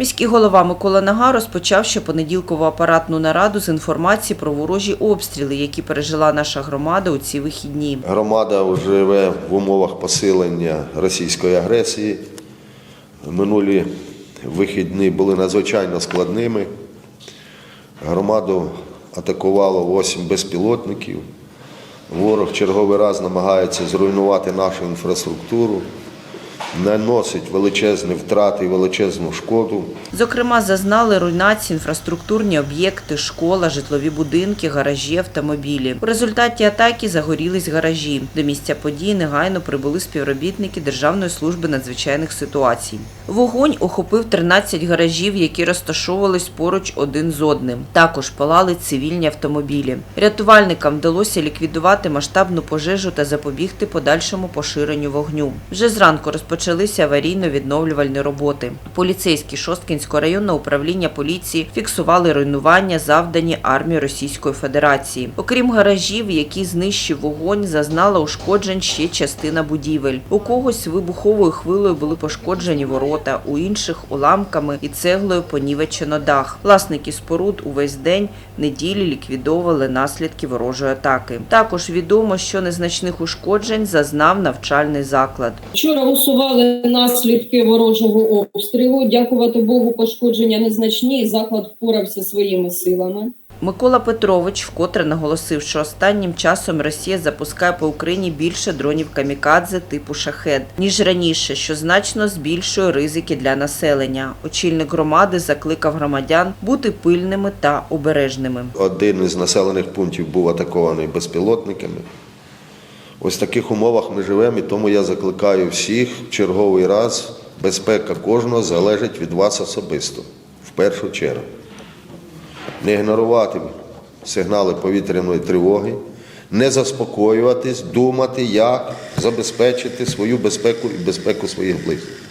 Міський голова Микола Нага розпочав щопонеділкову апаратну нараду з інформації про ворожі обстріли, які пережила наша громада у ці вихідні. Громада живе в умовах посилення російської агресії. Минулі вихідні були надзвичайно складними. Громаду атакувало 8 безпілотників. Ворог черговий раз намагається зруйнувати нашу інфраструктуру, наносить величезні втрати і величезну шкоду. Зокрема, зазнали руйнації інфраструктурні об'єкти, школа, житлові будинки, гаражі, автомобілі. У результаті атаки загорілись гаражі. До місця події негайно прибули співробітники Державної служби надзвичайних ситуацій. Вогонь охопив 13 гаражів, які розташовувались поруч один з одним. Також палали цивільні автомобілі. Рятувальникам вдалося ліквідувати масштабну пожежу та запобігти подальшому поширенню вогню. Вже зранку розпочалися аварійно-відновлювальні роботи. Поліцейські Шосткінського районного управління поліції фіксували руйнування, завдані армії Російської Федерації. Окрім гаражів, які знищив вогонь, зазнала ушкоджень ще частина будівель. У когось вибуховою хвилею були пошкоджені ворота, у інших уламками і цеглою понівечено дах. Власники споруд увесь день неділі ліквідовували наслідки ворожої атаки. Також відомо, що незначних ушкоджень зазнав навчальний заклад. Вчора усували наслідки ворожого обстрілу. Дякувати Богу, пошкодження незначні. і Заклад впорався своїми силами. Микола Петрович вкотре наголосив, що останнім часом Росія запускає по Україні більше дронів камікадзе типу шахет ніж раніше, що значно збільшує ризики для населення. Очільник громади закликав громадян бути пильними та обережними. Один із населених пунктів був атакований безпілотниками. Ось в таких умовах ми живемо, і тому я закликаю всіх в черговий раз. Безпека кожного залежить від вас особисто, в першу чергу. Не ігнорувати сигнали повітряної тривоги, не заспокоюватись, думати, як забезпечити свою безпеку і безпеку своїх близьких.